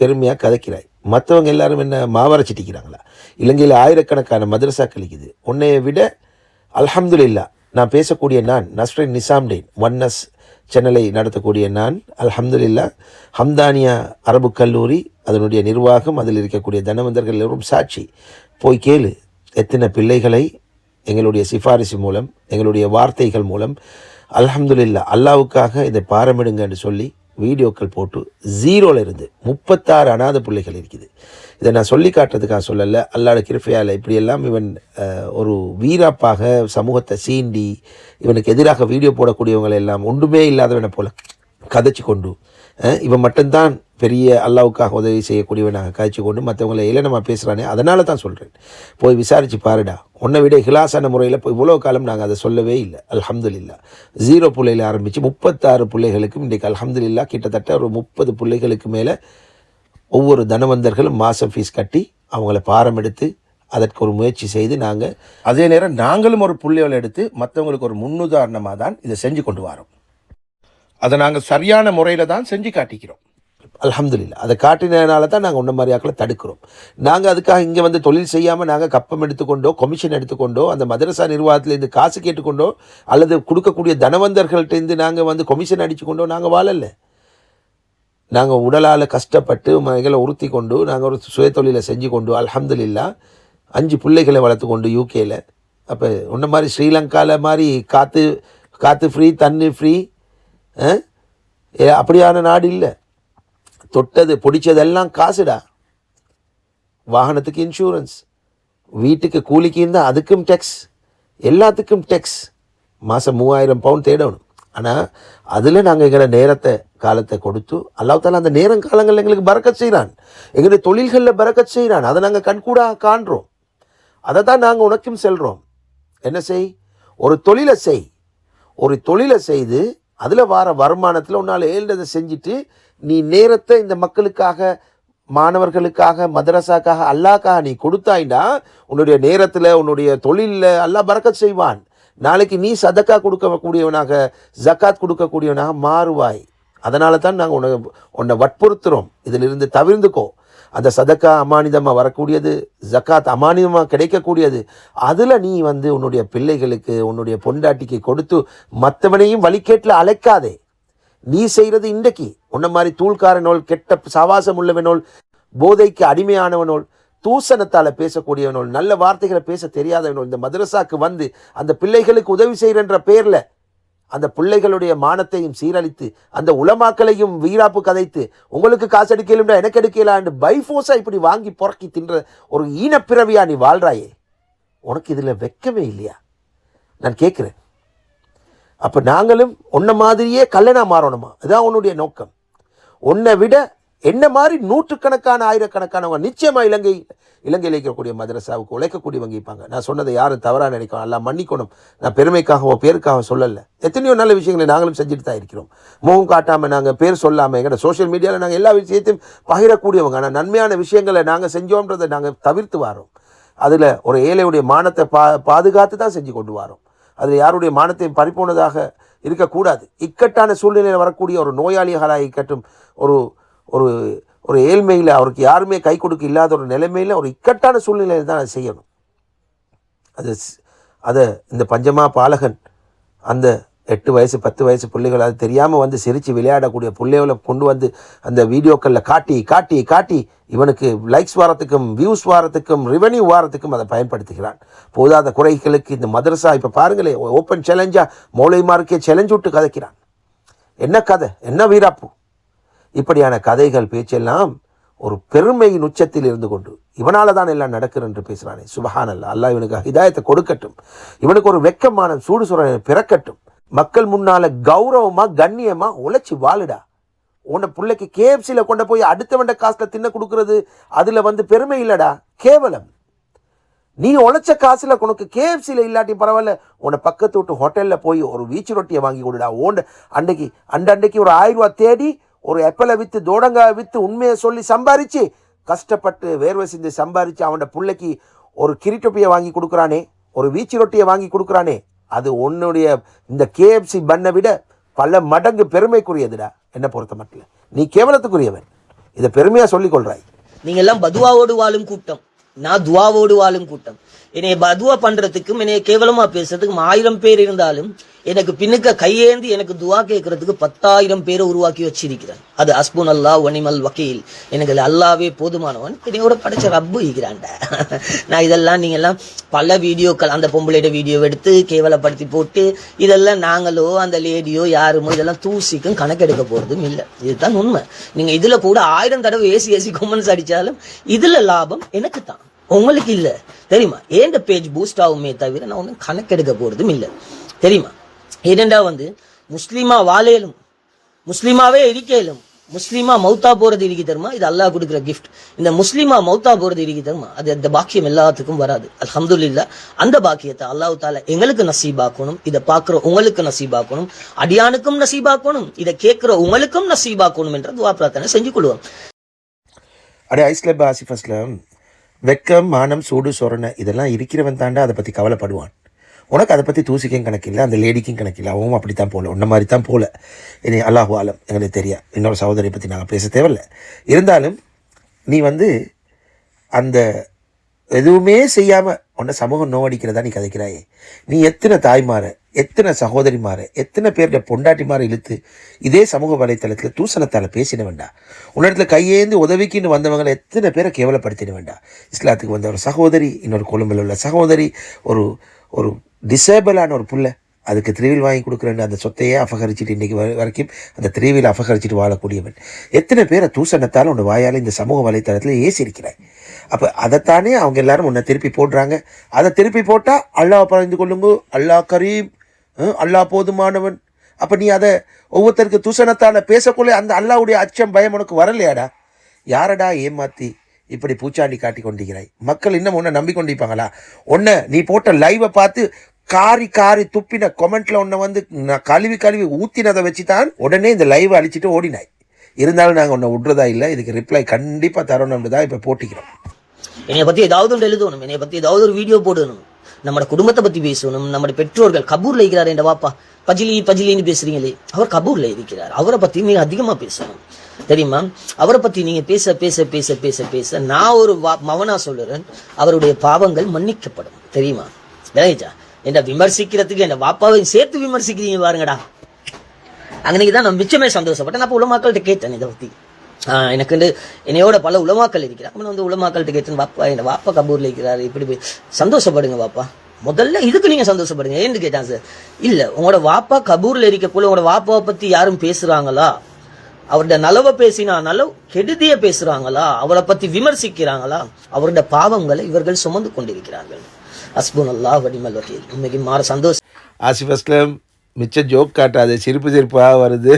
பெருமையாக கதைக்கிறாய். மற்றவங்க எல்லாரும் என்ன மாவரைச்சிட்டிக்கிறாங்களா இலங்கையில் ஆயிரக்கணக்கான மதரசாக்கள் இருக்குது. உன்னைய விட அல்ஹம்துலில்லா நான் பேசக்கூடிய நான் நஸ்ரின் நிசாம்டேன் ஒன்னஸ் சேனலை நடத்தக்கூடிய நான் அல்ஹம்துலில்லா ஹம்தானியா அரபு கல்லூரி அதனுடைய நிர்வாகம் அதில் இருக்கக்கூடிய தனவந்தர்கள் எல்லோரும் சாட்சி. போய் கேளு எத்தனை பிள்ளைகளை எங்களுடைய சிபாரிசு மூலம் எங்களுடைய வார்த்தைகள் மூலம் அல்ஹம்துலில்லா அல்லாவுக்காக இதை பாரமிடுங்கன்னு சொல்லி வீடியோக்கள் போட்டு ஜீரோல இருந்து முப்பத்தாறு அனாதை பிள்ளைகள் இருக்குது. இதை நான் சொல்லி காட்டுறதுக்காக சொல்லலை. அல்லாட கிருப்பையால் இப்படியெல்லாம் இவன் ஒரு வீராப்பாக சமூகத்தை சீண்டி இவனுக்கு எதிராக வீடியோ போடக்கூடியவங்களை எல்லாம் ஒன்றுமே இல்லாதவனை போல கதைச்சு கொண்டு இவன் மட்டும்தான் பெரிய அல்லாவுக்காக உதவி செய்யக்கூடியவனாக காய்ச்சி கொண்டு மற்றவங்களை இளனமாக பேசுகிறானே அதனால தான் சொல்கிறேன் போய் விசாரித்து பாருடா. உன்னை விட ஹிலாசான முறையில் போய் இவ்வளோ காலம் நாங்கள் அதை சொல்லவே இல்லை. அல்ஹம்துலில்லா. ஜீரோ பிள்ளையில் ஆரம்பித்து முப்பத்தாறு பிள்ளைகளுக்கும் இன்றைக்கு அல்ஹம்துலில்லா கிட்டத்தட்ட ஒரு முப்பது பிள்ளைகளுக்கு மேலே ஒவ்வொரு தனவந்தர்களும் மாதம் ஃபீஸ் கட்டி அவங்கள பாரம் எடுத்து அதற்கு ஒரு முயற்சி செய்து நாங்கள் அதே நேரம் நாங்களும் ஒரு புள்ளிகளை எடுத்து மற்றவங்களுக்கு ஒரு முன்னுதாரணமாக தான் இதை செஞ்சு கொண்டு வரோம். அதை நாங்கள் சரியான முறையில் தான் செஞ்சு காட்டிக்கிறோம். அல்ஹம்துலில்லா அதை காட்டினதுனால தான் நாங்கள் உன்ன மாதிரி ஆக்களை தடுக்கிறோம். நாங்கள் அதுக்காக இங்கே வந்து தொழில் செய்யாமல் நாங்கள் கப்பம் எடுத்துக்கொண்டோ கொமிஷன் எடுத்துக்கொண்டோ அந்த மதரசா நிர்வாகத்திலேருந்து காசு கேட்டுக்கொண்டோ அல்லது கொடுக்கக்கூடிய தனவந்தர்கள்ட்டேருந்து நாங்கள் வந்து கொமிஷன் அடிச்சுக்கொண்டோ நாங்கள் வாழலை. நாங்கள் உடலால் கஷ்டப்பட்டு எங்களை உறுத்தி கொண்டு நாங்கள் ஒரு சுய தொழிலை செஞ்சு கொண்டு அலமதுல்லா அஞ்சு பிள்ளைகளை வளர்த்து கொண்டு அப்போ உன்ன மாதிரி ஸ்ரீலங்காவில் மாதிரி காற்று காற்று ஃப்ரீ தண்ணி ஃப்ரீ அப்படியான நாடு இல்லை. தொட்டது பிடிச்சதெல்லாம் காசுடா. வாகனத்துக்கு இன்சூரன்ஸ் வீட்டுக்கு கூலிக்கு இருந்தால் அதுக்கும் டெக்ஸ் எல்லாத்துக்கும் டெக்ஸ் மாதம் மூவாயிரம் பவுன் தேடணும். ஆனால் அதில் நாங்கள் எங்களோட நேரத்தை காலத்தை கொடுத்து அல்லாத்தால அந்த நேரம் காலங்கள் எங்களுக்கு பறக்க செய்கிறான் எங்களுடைய தொழில்களில் பறக்க செய்கிறான் அதை நாங்கள் கண்கூடாக காண்றோம். அதை தான் நாங்கள் உனக்கும் செல்கிறோம் என்ன செய்? ஒரு தொழிலை செய். ஒரு தொழிலை செய்து அதில் வர வருமானத்தில் உன்னால் ஏழுதை செஞ்சுட்டு நீ நேரத்தை இந்த மக்களுக்காக மாணவர்களுக்காக மதரசாக்காக அல்லாக்காக நீ கொடுத்தாய்னா உன்னுடைய நேரத்தில் உன்னுடைய தொழிலில் அல்லா பறக்கத் செய்வான். நாளைக்கு நீ சதக்கா கொடுக்கக்கூடியவனாக ஜக்காத் கொடுக்கக்கூடியவனாக மாறுவாய். அதனால தான் நாங்கள் உன்னை உன்னை வற்புறுத்துகிறோம் இதிலிருந்து தவிர்ந்துக்கோ. அந்த சதக்கா அமானிதமாக வரக்கூடியது ஜக்காத் அமானிதமாக கிடைக்கக்கூடியது. அதில் நீ வந்து உன்னுடைய பிள்ளைகளுக்கு உன்னுடைய பொண்டாட்டிக்கு கொடுத்து மற்றவனையும் வழிகேட்டில் அழைக்காதே. நீ செய்கிறது இன்றைக்கு. உன்ன மாதிரி தூள்காரனோல் கெட்ட சவாசம் உள்ளவனோல் போதைக்கு அடிமையானவனோல் தூசணத்தால் பேசக்கூடியவனோல் நல்ல வார்த்தைகளை பேச தெரியாதவனோல் இந்த மதரசாக்கு வந்து அந்த பிள்ளைகளுக்கு உதவி செய்கிறன்ற பேரில் அந்த பிள்ளைகளுடைய மானத்தையும் சீரழித்து அந்த உலமாக்களையும் வீராப்பு கதைத்து உங்களுக்கு காசு எடுக்கலும்டா எனக்கு எடுக்கலான்னு பைஃபோஸாக இப்படி வாங்கி புறக்கி தின்ற ஒரு ஈனப்பிறவியா நீ வாழ்றாயே? உனக்கு இதில் வெக்கமே இல்லையா? நான் கேட்குறேன். அப்போ நாங்களும் உன்ன மாதிரியே கல்லணா மாறணுமா? இதுதான் உன்னுடைய நோக்கம். உன்னை விட என்ன மாதிரி நூற்றுக்கணக்கான ஆயிரக்கணக்கானவங்க நிச்சயமாக இலங்கை இலங்கையில் இருக்கக்கூடிய மதரசாவுக்கு உழைக்கக்கூடியவங்க இருப்பாங்க. நான் சொன்னதை யாரும் தவறாக நினைக்கணும். எல்லாம் மன்னிக்கணும். நான் பெருமைக்காகவோ பேருக்காக சொல்லலை. எத்தனையோ நல்ல விஷயங்களை நாங்களும் செஞ்சுட்டு தான் இருக்கிறோம். முகம் காட்டாமல் நாங்கள் பேர் சொல்லாமல் எங்களோட சோஷியல் மீடியாவில் நாங்கள் எல்லா விஷயத்தையும் பகிரக்கூடியவங்க. ஆனால் நன்மையான விஷயங்களை நாங்கள் செஞ்சோன்றதை நாங்கள் தவிர்த்து வரோம். அதில் ஒரு ஏழையுடைய மானத்தை பா பாதுகாத்து தான் செஞ்சு கொண்டு வரோம். அதில் யாருடைய மானத்தையும் பறிப்போனதாக இருக்கக்கூடாது. இக்கட்டான சூழ்நிலையில் வரக்கூடிய ஒரு நோயாளிகளாக இருக்கட்டும் ஒரு ஒரு ஒரு ஏழ்மையில் அவருக்கு யாருமே கை கொடுக்க இல்லாத ஒரு நிலைமையில் ஒரு இக்கட்டான சூழ்நிலையில் தான் அதை செய்யணும். அது ஸ்- அதை இந்த பஞ்சமா பாலகன் அந்த எட்டு வயசு பத்து வயசு பிள்ளைகள் அது தெரியாமல் வந்து சிரித்து விளையாடக்கூடிய பிள்ளைகளை கொண்டு வந்து அந்த வீடியோக்களில் காட்டி காட்டி காட்டி இவனுக்கு லைக்ஸ் வாரத்துக்கும் வியூஸ் வாரத்துக்கும் ரெவென்யூ வாரத்துக்கும் அதை பயன்படுத்துகிறான். போதாத குறைகளுக்கு இந்த மதரசா இப்போ பாருங்களே ஓப்பன் சேலஞ்சாக மௌலைமாருக்கே சேலஞ்ச் விட்டு கதைக்கிறான். என்ன கதை? என்ன வீராப்பு? இப்படியான கதைகள் பேச்செல்லாம் ஒரு பெருமையின் உச்சத்தில் இருந்து கொண்டு இவனால தான் எல்லாம் நடக்குது என்று பேசுகிறானே சுபஹான் அல்லா அல்லாஹ் இவனுக்கு ஹிதாயத்தை கொடுக்கட்டும். இவனுக்கு ஒரு வெக்கமான சூடு சுரணை பிறக்கட்டும். மக்கள் முன்னால கௌரவமாக கண்ணியமாக உழைச்சி வாழுடா. உன்னை பிள்ளைக்கு கேஎஃப்சியில் கொண்டு போய் அடுத்தவண்ட காசில் தின்ன கொடுக்கறது அதில் வந்து பெருமை இல்லைடா. கேவலம். நீ உழைச்ச காசில் உனக்கு கேஎஃப்சியில் இல்லாட்டி பரவாயில்ல உன்னை பக்கத்து விட்டு ஹோட்டலில் போய் ஒரு வீச்சு ரொட்டியை வாங்கி கொடுடா. ஓண்ட அன்னைக்கு அண்ட அன்னைக்கு ஒரு ஆயிரம் ரூபா தேடி ஒரு எப்பலை விற்று தோடங்காய் விற்று உண்மையை சொல்லி சம்பாரித்து கஷ்டப்பட்டு வேர்வை செஞ்சு சம்பாரித்து அவனோட பிள்ளைக்கு ஒரு கிரிட்டொப்பியை வாங்கி கொடுக்குறானே ஒரு வீச்சு ரொட்டியை வாங்கி கொடுக்குறானே அது உன்னுடைய இந்த கேஎஃப்சி பண்ணை விட பல மடங்கு பெருமைக்குரியதுடா என்னை பொறுத்த மட்டும் நீ கேவலத்துக்குரியவன். இதை பெருமையாக சொல்லிக் கொள்கிறாய் நீங்க எல்லாம் பதுவாவோடு வாழும் கூட்டம். நான் துவாவோடு வாழும் கூட்டம். என்னை பதுவா பண்றதுக்கும் என்னைய கேவலமா பேசுறதுக்கும் ஆயிரம் பேர் இருந்தாலும் எனக்கு பின்னுக்க கையேந்தி எனக்கு துவா கேட்கறதுக்கு பத்தாயிரம் பேரை உருவாக்கி வச்சிருக்கிறேன் அது அஸ்புன் அல்லா ஒனிமல் வக்கீல். எனக்கு அது அல்லாவே போதுமானவன். என்னையோட படைச்ச ரப்பு இருக்கிறான்டா *laughs* நான் இதெல்லாம் நீங்க எல்லாம் பல வீடியோக்கள் அந்த பொம்பளையோட வீடியோ எடுத்து கேவலப்படுத்தி போட்டு இதெல்லாம் நாங்களோ அந்த லேடியோ யாருமோ இதெல்லாம் தூசிக்கும் கணக்கெடுக்க போறதும் இல்லை. இதுதான் உண்மை. நீங்க இதுல கூட ஆயிரம் தடவை ஏசி ஏசி கொமெண்ட்ஸ் அடிச்சாலும் இதுல லாபம் எனக்கு தான். உங்களுக்கு இல்லை. தெரியுமா? ஏண்ட பேஜ் பூஸ்ட் ஆகுமே தவிர நான் ஒன்றும் கணக்கெடுக்க போகிறதும் இல்லை. தெரியுமா? இரண்டா வந்து முஸ்லீமா வாழையிலும் முஸ்லீமாவே இருக்கையிலும் முஸ்லீமா மௌத்தா போறது இருக்கு தருமா இது அல்லாஹ் கொடுக்குற கிஃப்ட் இந்த முஸ்லீமா மௌத்தா போறது இருக்கு தருமா அது அந்த பாக்கியம் எல்லாத்துக்கும் வராது. அல்ஹம்துலில்லா அந்த பாக்கியத்தை அல்லாஹ் தாலா எங்களுக்கு நசீபாக்கணும் இதை பார்க்குற உங்களுக்கு நசீபாக்கணும் அடியானுக்கும் நசீபாக்கணும் இதை கேட்குற உங்களுக்கும் நசீபாக்கணும் என்ற துவா பிரார்த்தனை செஞ்சு கொள்வோம். அடே ஐஸ்லப் ஆசிஃப் அஸ்லாம் வெக்கம் மானம் சூடு சொரணை இதெல்லாம் இருக்கிறவன் தாண்டா அதை பற்றி கவலைப்படுவான். உனக்கு அதை பற்றி தூசிக்கும் கணக்கில்லை அந்த லேடிக்கும் கணக்கில்லை அவன் அப்படி தான் போகல உன்ன மாதிரி தான் போகல இனி அல்லாஹு ஆலம் எங்களுக்கு தெரியா இன்னொரு சகோதரியை பற்றி நாங்கள் பேச தேவையில்லை. இருந்தாலும் நீ வந்து அந்த எதுவுமே செய்யாமல் உன்னை சமூகம் நோவடிக்கிறதா நீ கதைக்கிறாயே. நீ எத்தனை தாய்மார எத்தனை சகோதரிமார எத்தனை பேர்கிட்ட பொண்டாட்டிமார இழுத்து இதே சமூக வலைத்தளத்தில் தூசணத்தால் பேசின வேண்டாம் உன்னிடத்துல கையேந்து உதவிக்குன்னு வந்தவங்களை எத்தனை பேரை கேவலப்படுத்தின வேண்டாம் இஸ்லாத்துக்கு வந்த ஒரு சகோதரி இன்னொரு கொழும்பில் உள்ள சகோதரி ஒரு ஒரு டிசேபிளான ஒரு புள்ள அதுக்கு திருவில் வாங்கி கொடுக்குறேன்னு அந்த சொத்தையே அபகரிச்சிட்டு இன்றைக்கி வரைக்கும் அந்த திருவில் அபகரிச்சிட்டு வாழக்கூடியவன். எத்தனை பேரை தூசணத்தால் உன் வாயால் இந்த சமூக வலைத்தளத்தில் ஏசிருக்கிறாய். அப்போ அதைத்தானே அவங்க எல்லாரும் உன்னை திருப்பி போடுறாங்க. அதை திருப்பி போட்டால் அல்லாஹ் பறந்து கொள்ளுங்க. அல்லாஹ் கரீம் அல்லாஹ் போதுமானவன். அப்போ நீ அதை ஒவ்வொருத்தருக்கு தூசணத்தால் பேசக்குள்ளே அந்த அல்லாஹ்வுடைய அச்சம் பயம் உனக்கு வரலையாடா? யாரடா ஏமாற்றி இப்படி பூச்சாண்டி காட்டி கொண்டிருக்கிறாய்? மக்கள் இன்னும் உன்னை நம்பிக்கொண்டிருப்பாங்களா? ஒன்று நீ போட்ட லைவை பார்த்து காரி காரி துப்பின கொமெண்ட்டில் உன்னை வந்து நான் கழுவி கழுவி ஊற்றினதை வச்சு தான் உடனே இந்த லைவை அழிச்சிட்டு ஓடினாய். இருந்தாலும் நாங்கள் உன்னை விட்றதா இல்லை. இதுக்கு ரிப்ளை கண்டிப்பாக தரணும்னு தான் இப்போ போட்டிக்கிறோம். என்னை பத்தி ஏதாவது ஒன்று எழுதணும் என்னை பத்தி ஏதாவது ஒரு வீடியோ போடணும். நம்ம குடும்பத்தை பத்தி பேசணும் நம்ம பெற்றோர்கள் கபூர்ல இருக்கிறார் என் வாப்பா பஜிலி பஜிலின்னு பேசுறீங்களே அவர் கபூர்ல இருக்கிறார். அவரை பத்தி நீங்க அதிகமா பேசணும். தெரியுமா? அவரை பத்தி நீங்க பேச பேச பேச பேச பேச நான் ஒரு வா- மவனா சொல்லுறேன் அவருடைய பாவங்கள் மன்னிக்கப்படும். தெரியுமா? விளையாச்சா என்ன விமர்சிக்கிறதுக்கு என் வாப்பாவையும் சேர்த்து விமர்சிக்கிறீங்க பாருங்கடா. அன்னைக்கு தான் நான் மிச்சமே சந்தோஷப்பட்டேன். நான் உள்ள மக்கள்கிட்ட கேட்டேன் இதை பற்றி எனக்கு வந்து என்னையோட பல உலமாக்கள் இருக்கிறார். நான் வந்து உலமாக்கள்கிட்ட கேட்டு பாப்பா என்ன வாப்பா கபூரில் இருக்கிறாரு இப்படி போய் சந்தோஷப்படுங்க பாப்பா முதல்ல இதுக்கு நீங்கள் சந்தோஷப்படுங்க? ஏன்னு கேட்டான் சார். இல்லை உங்களோட வாப்பா கபூரில் இருக்க போல உங்களோட வாப்பாவை பற்றி யாரும் பேசுறாங்களா? அவரோட நலவை பேசினா நலவு கெடுதிய பேசுகிறாங்களா அவரை பற்றி விமர்சிக்கிறாங்களா? அவரோட பாவங்களை இவர்கள் சுமந்து கொண்டிருக்கிறார்கள். அஸ்புன் அல்லாஹ் வடிமல் வக்கீல் உண்மைக்கு மாற சந்தோஷம். ஆசிஃப் அஸ்லம் மிச்ச ஜோக் காட்டாது சிரிப்பு சிரிப்பாக வருது.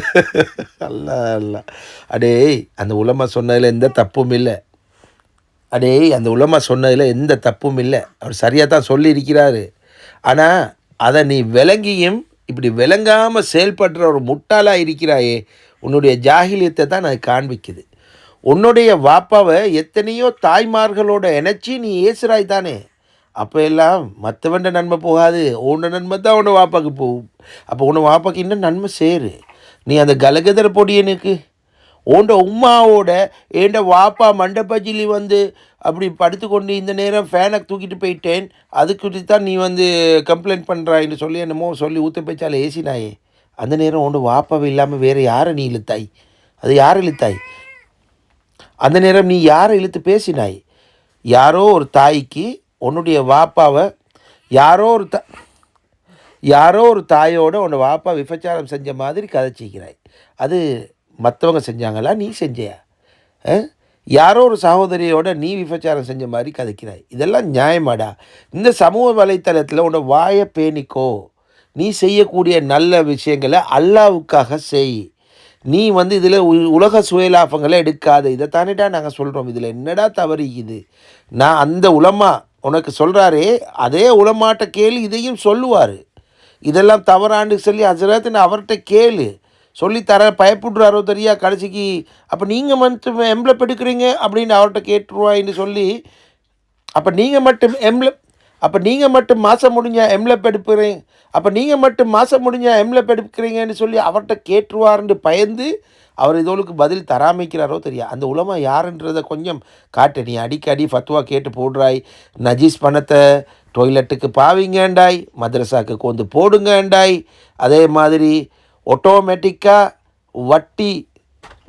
அல்ல அல்ல. அடே அந்த உலமா சொன்னதில் எந்த தப்பும் இல்லை. அடே அந்த உலமா சொன்னதில் எந்த தப்பும் இல்லை. அவர் சரியாக தான் சொல்லியிருக்கிறாரு. ஆனால் அதை நீ விளங்கியும் இப்படி விளங்காமல் செயல்படுற ஒரு முட்டாளாக இருக்கிறாயே உன்னுடைய ஜாகிலியத்தை தான் அது காண்பிக்குது. உன்னுடைய வாப்பாவை எத்தனையோ தாய்மார்களோட இணைச்சி நீ ஏசுறாய் தானே. அப்போ எல்லாம் மற்றவன்ட நன்மை போகாது உன்ன நன்மை தான் உன்னை வாப்பாக்கு போகும் அப்போ உன்னை வாப்பாக்கு இன்னும் நன்மை சேரு. நீ அந்த கலகதர பொடியனுக்கு உன்ட உம்மாவோட ஏண்ட வாப்பா மண்டபஜிலி வந்து அப்படி படுத்துக்கொண்டு இந்த நேரம் ஃபேனை தூக்கிட்டு போயிட்டேன். அதுக்கு தான் நீ வந்து கம்ப்ளைண்ட் பண்ணுறாயின்னு சொல்லி என்னமோ சொல்லி ஊற்ற பேச்சால் ஏசினாயே. அந்த நேரம் உண்டு வாப்பாவை இல்லாமல் வேறு யாரை நீ இழுத்தாய்? அது யார் இழுத்தாய்? அந்த நேரம் நீ யாரை இழுத்து பேசினாய்? யாரோ ஒரு தாய்க்கு உன்னுடைய வாப்பாவை யாரோ ஒரு த யாரோ ஒரு தாயோட உன்னை வாப்பா விபச்சாரம் செஞ்ச மாதிரி கதைச்சிக்கிறாய் அது மற்றவங்க செஞ்சாங்களா? நீ செஞ்சியா? ஆ? யாரோ ஒரு சகோதரியோட நீ விபச்சாரம் செஞ்ச மாதிரி கதைக்கிறாய். இதெல்லாம் நியாயமாடா. இந்த சமூக வலைத்தளத்தில் உன்னோட வாயை பேணிக்கோ. நீ செய்யக்கூடிய நல்ல விஷயங்களை அல்லாவுக்காக செய். நீ வந்து இதில் உலக சுயலாபங்களை எடுக்காது. இதை நாங்கள் சொல்கிறோம் இதில் என்னடா தவறு இது? நான் அந்த உலமா உனக்கு சொல்கிறாரே அதே உளமாட்ட கேள்வி இதையும் சொல்லுவார். இதெல்லாம் தவறாண்டு சொல்லி ஹசரத்னு அவர்கிட்ட கேளு. சொல்லி தர பயப்படுறாரோ தெரியா கடைசிக்கு? அப்போ நீங்கள் மட்டும் எம்ப்ளப் எடுக்கிறீங்க அப்படின்னு அவர்கிட்ட கேட்டுருவாயின்னு சொல்லி அப்போ நீங்கள் மட்டும் எம்ல அப்போ நீங்கள் மட்டும் மாதம் முடிஞ்சால் எம்லப் எடுப்புறீங்க அப்போ நீங்கள் மட்டும் மாதம் முடிஞ்சால் எம்லப் எடுக்கிறீங்கன்னு சொல்லி அவர்கிட்ட கேட்டுருவாருன்னு பயந்து அவர் இதோளுக்கு பதில் தராமைக்கிறாரோ தெரியா அந்த உலமா யாருன்றதை கொஞ்சம் காட்டு. நீ அடிக்கடி ஃபத்துவா கேட்டு போடுறாய். நஜீஸ் பணத்தை டொய்லெட்டுக்கு பாவிங்கண்டாய். மദ്രസാக்கு கொண்டு போடுங்கண்டாய். அதே மாதிரி ஆட்டோமேட்டிக்காக வட்டி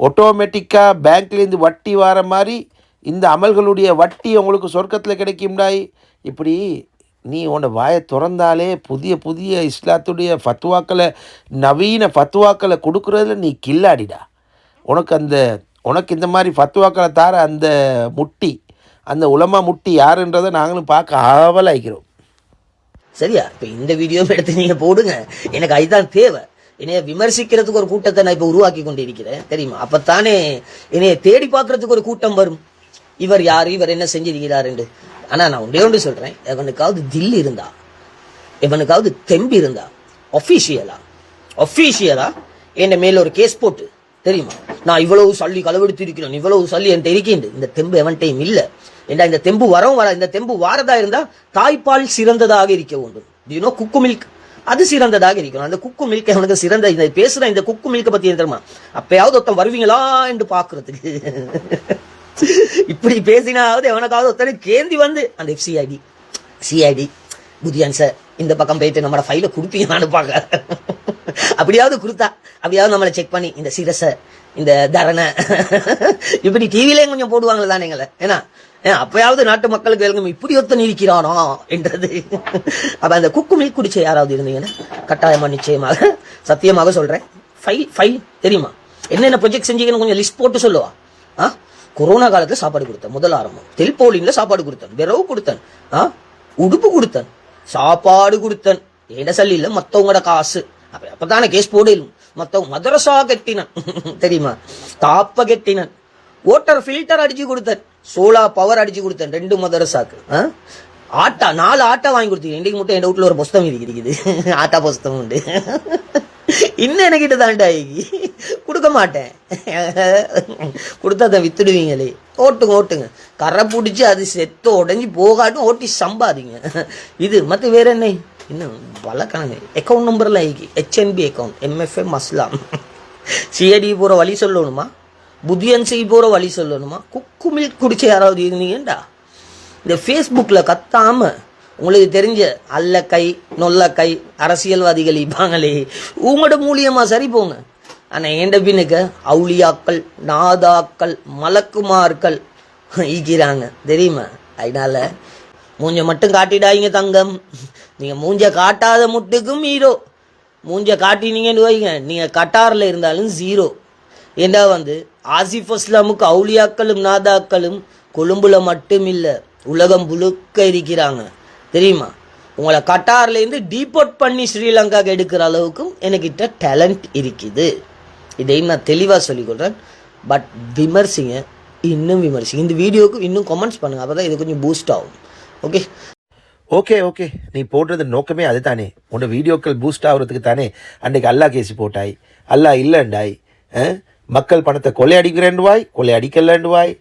ஆட்டோமேட்டிக்காக பேங்க்லேருந்து வட்டி வர மாதிரி இந்த அமல்களுடைய வட்டி உங்களுக்கு சொர்க்கத்தில் கிடைக்கும்டாய் இப்படி நீ உன்னோட வாயை திறந்தாலே புதிய புதிய இஸ்லாத்துடைய ஃபத்துவாக்களை நவீன ஃபத்துவாக்களை கொடுக்குறதுல நீ கில்லாடிடா. உனக்கு அந்த உனக்கு இந்த மாதிரி ஃபத்துவாக்களை தார அந்த முட்டி அந்த உலமா முட்டி யாருன்றதை நாங்களும் பார்க்க ஆவலாய்க்கிறோம். சரியா? இப்போ இந்த வீடியோ எடுத்து நீங்கள் போடுங்க. எனக்கு அதுதான் தேவை. என்னைய விமர்சிக்கிறதுக்கு ஒரு கூட்டத்தை நான் இப்போ உருவாக்கி கொண்டிருக்கிறேன். தெரியுமா? அப்போத்தானே என்னைய தேடி பார்க்கறதுக்கு ஒரு கூட்டம் வரும். இவர் யார்? இவர் என்ன செஞ்சிருக்கிறாருன்னு ஆனால் நான் ஒன்றே ஒன்று சொல்கிறேன் எவனுக்காவது தில் இருந்தா எவனுக்காவது தெம்பு இருந்தா ஒஃபிஷியலா ஒஃபிஷியலா என்னை மேல ஒரு கேஸ் போட்டு தெரியுமா? நான் இவ்வளவு சல்லி களவெடுத்து இருக்கிறேன் இவ்வளவு சல்லி என்கிட்ட இருக்கேன் இந்த தெம்பு எவன்டையும் இல்லை. ஏண்டா இந்த தெம்பு வரவும் வர இந்த தெம்பு வாரதா இருந்தா தாய்ப்பால் சிறந்ததாக இருக்க வேண்டும். தினோ குக்கு மில்க் அது சிறந்ததாக இருக்கணும். அந்த குக்கு மில்க் அவனுக்கு சிறந்த இந்த பேசுற இந்த குக்கு மில்க்கை பத்தி தெரியுமா? அப்பயாவது ஒருத்தன் வருவீங்களா என்று பாக்குறதுக்கு இப்படி பேசினாவது எவனுக்காவது ஒருத்தனை கேந்தி வந்து அந்த எஃப்சிஐடி சிஐடி புதியான் சார் இந்த பக்கம் போயிட்டு நம்மளோட ஃபைலை கொடுப்பீங்களான்னு அனுப்பாங்க அப்படியாவது கொடுத்தா அப்படியாவது நம்மளை செக் பண்ணி இந்த சிரசை இந்த தரணை இப்படி டிவிலையும் கொஞ்சம் போடுவாங்களே தானே எங்களை. ஏன்னா ஏன் அப்பயாவது நாட்டு மக்களுக்கு விளங்கும் இப்படி ஒருத்தன் இருக்கிறானோ என்றது. அப்ப அந்த குக்கு மில்க் குடிச்ச யாராவது இருந்தீங்கன்னா கட்டாயமா நிச்சயமாக சத்தியமாக சொல்றேன். ஃபைல் ஃபைல் தெரியுமா? என்னென்ன ப்ரொஜெக்ட் செஞ்சீங்கன்னு கொஞ்சம் லிஸ்ட் போட்டு சொல்லுவா. ஆ? கொரோனா காலத்துல சாப்பாடு கொடுத்தேன். முதல் ஆரம்பம். தெல்போலின்ல சாப்பாடு கொடுத்தேன். விரவு கொடுத்தேன். ஆ? உடுப்பு கொடுத்தேன். சாப்பாடு கொடுத்தன். ஏட சல்லி இல்ல மத்தவங்கட காசு. அப்ப அப்பதானே கேஸ் போடலும். மத்தவங்க மதரசா கட்டினன். *laughs* தெரியுமா? தாப்ப கட்டினன். ஓட்டர் ஃபில்டர் அடிச்சு கொடுத்தேன். சோலா பவர் அடிச்சு கொடுத்தேன். ரெண்டு மதரசாக்கு. ஆட்டா நாலு ஆட்டா வாங்கி கொடுத்தீங்க. இன்றைக்கு மட்டும் என் வீட்டுல ஒரு புஸ்தகம் இருக்குது. ஆட்டா புஸ்தகம் உண்டு. *laughs* இன்னும் எனக்கிட்ட தாண்டா கொடுக்க மாட்டேன். கொடுத்தா அதை வித்துடுவீங்களே. ஓட்டுங்க ஓட்டுங்க. கரை பிடிச்சி அது செத்து உடஞ்சி போகாட்டும் ஓட்டி சம்பாதிங்க. இது மற்ற வேற என்ன? இன்னும் வழக்கணங்க. அக்கௌண்ட் நம்பர்லாம் ஐக்கி. ஹெச்என்பி அக்கௌண்ட் எம்எஃப்ஏ மஸ்லாம் சிஐடி போகிற வழி சொல்லணுமா? புத்தியன் போகிற வழி சொல்லணுமா? குக்கு மில்க் குடிச்ச யாராவது இருந்தீங்கடா இந்த ஃபேஸ்புக்கில் கத்தாமல் உங்களுக்கு தெரிஞ்ச அல்லக்கை நொல்லக்கை அரசியல்வாதிகள் இப்பாங்களே உங்களோட மூலியமாக சரி போங்க. ஆனால் ஏண்ட பின்னுக்கு? அவுளியாக்கள் நாதாக்கள் மலக்குமார்கள் ஈக்கிறாங்க தெரியுமா? அதனால மூஞ்ச மட்டும் காட்டிடாதீங்க தங்கம். நீங்கள் மூஞ்ச காட்டாத முட்டுக்கும் ஹீரோ மூஞ்ச காட்டினீங்கன்னு வைங்க. நீங்கள் கட்டாரில் இருந்தாலும் ஜீரோ ஏண்டா வந்து? ஆசிஃப் அஸ்லாமுக்கு அவுளியாக்களும் நாதாக்களும் கொழும்புல மட்டும் இல்லை உலகம் முழுக்க இருக்கிறாங்க. தெரியுமா? உங்களை கட்டார்லேருந்து டீபோர்ட் பண்ணி ஸ்ரீலங்காக்கு எடுக்கிற அளவுக்கும் எனக்கிட்ட டேலண்ட் இருக்குது. இதையும் நான் தெளிவாக சொல்லிக்கொள்கிறேன் பட் விமர்சிங்க இன்னும் விமர்சிங்க. இந்த வீடியோவுக்கு இன்னும் கமெண்ட்ஸ் பண்ணுங்கள் அப்போ தான் இது கொஞ்சம் பூஸ்ட் ஆகும். ஓகே ஓகே ஓகே நீ போடுறது நோக்கமே அதுதானே. உன்னோட வீடியோக்கள் பூஸ்ட் ஆகுறதுக்கு தானே. அன்றைக்கி அல்லாஹ் கேசி போட்டாய். அல்லாஹ் இல்லைண்டாய் மக்கள் பணத்தை கொள்ளை அடிக்கிறேன்டுவாய் கொள்ளை அடிக்கலண்டுவாய்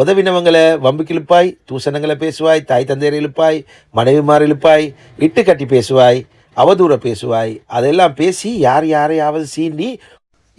உதவினவங்களை வம்புக்கு இழுப்பாய் தூசணங்களை பேசுவாய் தாய் தந்தையர் இழுப்பாய் மனைவிமார் இழுப்பாய் இட்டு கட்டி பேசுவாய் அவதூற பேசுவாய். அதெல்லாம் பேசி யார் யாரையாவது சீண்டி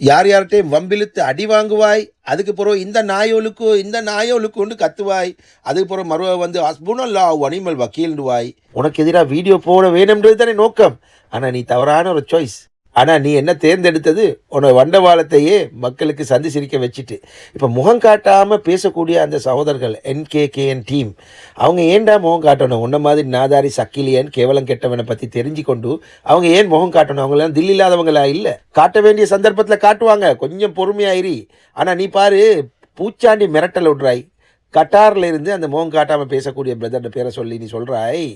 யார் யார்கிட்டையும் வம்பிழுத்து அடி வாங்குவாய் அதுக்கு பிறகு இந்த நாயோலுக்கு இந்த நாயோலுக்குன்னு கத்துவாய் அதுக்கு பிறகு மறுவ வந்து ஹஸ்புனல்லா அனிமல் வக்கீல்டுவாய் உனக்கு எதிராக வீடியோ போட வேணும்ன்றது தானே நோக்கம். ஆனால் நீ தவறான ஒரு சாய்ஸ் ஆனால் நீ என்ன தேர்ந்தெடுத்தது? உன வண்டவாளத்தையே மக்களுக்கு சந்தி சிரிக்க வச்சுட்டு. இப்போ முகம் காட்டாமல் பேசக்கூடிய அந்த சகோதரர்கள் என்கேகேஎன் டீம் அவங்க ஏன்டா முகம் காட்டணும்? உன்ன மாதிரி நாதாரி சக்கிலியன் கேவலம் கெட்டவனை பற்றி தெரிஞ்சு கொண்டு அவங்க ஏன் முகம் காட்டணும்? அவங்களாம் தில்லி இல்லாதவங்களா? இல்லை. காட்ட வேண்டிய சந்தர்ப்பத்தில் காட்டுவாங்க. கொஞ்சம் பொறுமையாயிரி ஆனால் நீ பாரு பூச்சாண்டி மிரட்டல் விட்றாய். கட்டாரில் இருந்து அந்த முகம் காட்டாமல் பேசக்கூடிய பிரதர்ட பேரை சொல்லி நீ சொல்கிறாய்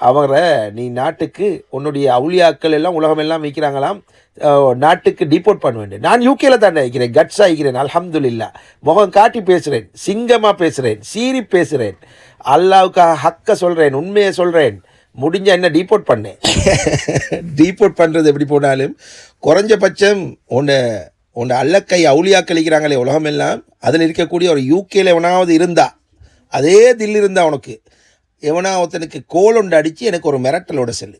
அவரை நீ நாட்டுக்கு உன்னுடைய அவுளியாக்கள் எல்லாம் உலகம் எல்லாம் வைக்கிறாங்களாம் நாட்டுக்கு டிபோர்ட் பண்ண வேண்டும் நான் யூகேல தான் வைக்கிறேன் கட்ஸாக வைக்கிறேன் அலமதுல்லா முகம் காட்டி பேசுகிறேன் சிங்கமாக பேசுகிறேன் சீறி பேசுகிறேன் அல்லாவுக்காக ஹக்கை சொல்கிறேன் உண்மையை சொல்கிறேன் முடிஞ்ச என்ன டீபோர்ட் பண்ணேன் டீபோர்ட் பண்ணுறது எப்படி போனாலும் குறைஞ்சபட்சம் உன்னை உன்னை அல்லக்கை அவுளியாக்கள் கழிக்கிறாங்களே உலகமெல்லாம். அதில் இருக்கக்கூடிய ஒரு யூகேல எவனாவது இருந்தா அதே தில் இருந்தா உனக்கு. எவனா ஒருத்தனுக்கு கோல் ஒன்று அடித்து எனக்கு ஒரு மிரட்டலோட செல்லு.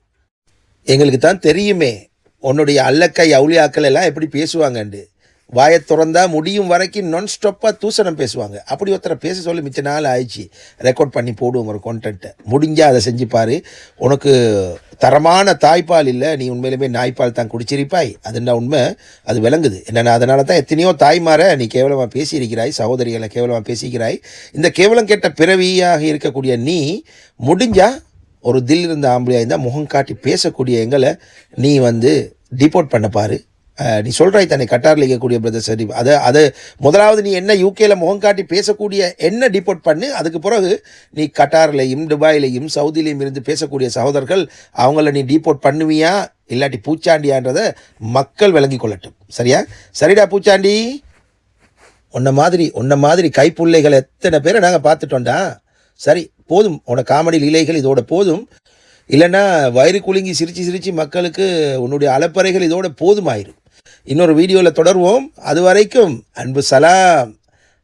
எங்களுக்கு தான் தெரியுமே உன்னுடைய அல்லக்கை அவுளியாக்கள் எல்லாம் எப்படி பேசுவாங்கண்டு. வாயை திறந்தா முடியும் வரைக்கும் நான் ஸ்டாப்பாக தூசணம் பேசுவாங்க. அப்படி ஒருத்தரை பேச சொல்லி மிச்ச நாள் ஆயிடுச்சு. ரெக்கார்ட் பண்ணி போடுவோம் ஒரு கான்டென்ட்டை முடிஞ்சால் அதை செஞ்சு உனக்கு தரமான தாய்ப்பால் இல்லை. நீ உண்மையிலுமே நாய்ப்பால் தான் குடிச்சிருப்பாய். அதுன்னா உண்மை. அது விளங்குது. என்னென்னா அதனால தான் எத்தனையோ தாய்மாரை நீ கேவலமாக பேசியிருக்கிறாய். சகோதரிகளை கேவலமாக பேசிக்கிறாய் இந்த கேவலம் கேட்ட பிறவியாக இருக்கக்கூடிய நீ முடிஞ்சால் ஒரு தில் இருந்த ஆம்பளையாக இருந்தால் முகம் காட்டி பேசக்கூடிய எங்களை நீ வந்து டிபோர்ட் பண்ண நீ சொல்கிறாய் தானே கட்டாரில் இருக்கக்கூடிய பிரதர் சரி அதை அதை முதலாவது நீ என்ன யூகேல முகம் காட்டி பேசக்கூடிய என்ன டிபோர்ட் பண்ணு அதுக்கு பிறகு நீ கட்டார்லையும் துபாயிலையும் சவுதிலையும் இருந்து பேசக்கூடிய சகோதரர்கள் அவங்கள நீ டிபோர்ட் பண்ணுவியா இல்லாட்டி பூச்சாண்டியான்றதை மக்கள் விளங்கி கொள்ளட்டும். சரியா? சரிடா பூச்சாண்டி. உன்ன மாதிரி உன்ன மாதிரி கைப்புள்ளைகள் எத்தனை பேரை நாங்கள் பார்த்துட்டோம்டா. சரி போதும் உன காமெடி லீலைகள் இதோட போதும். இல்லைன்னா வயிறு குலுங்கி சிரித்து சிரித்து மக்களுக்கு உன்னுடைய அலப்பறைகள் இதோட போதுமாயிரும். இன்னொரு வீடியோவில் தொடர்வோம். அது வரைக்கும் அன்பு சலாம்.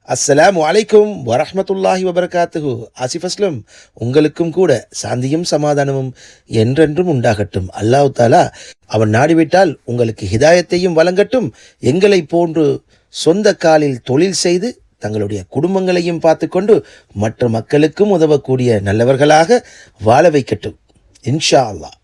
அஸ்ஸலாமு அலைக்கும் வரஹமத்துல்லாஹி வபரகாத்துஹு. ஆசிஃப் அஸ்லம் உங்களுக்கும் கூட சாந்தியும் சமாதானமும் என்றென்றும் உண்டாகட்டும். அல்லாஹ் தாலா அவன் நாடிவிட்டால் உங்களுக்கு ஹிதாயத்தையும் வழங்கட்டும். எங்களை போன்று சொந்த காலில் தொழில் செய்து தங்களுடைய குடும்பங்களையும் பார்த்துக்கொண்டு மற்ற மக்களுக்கும் உதவக்கூடிய நல்லவர்களாக வாழ வைக்கட்டும். இன்ஷா அல்லாஹ்.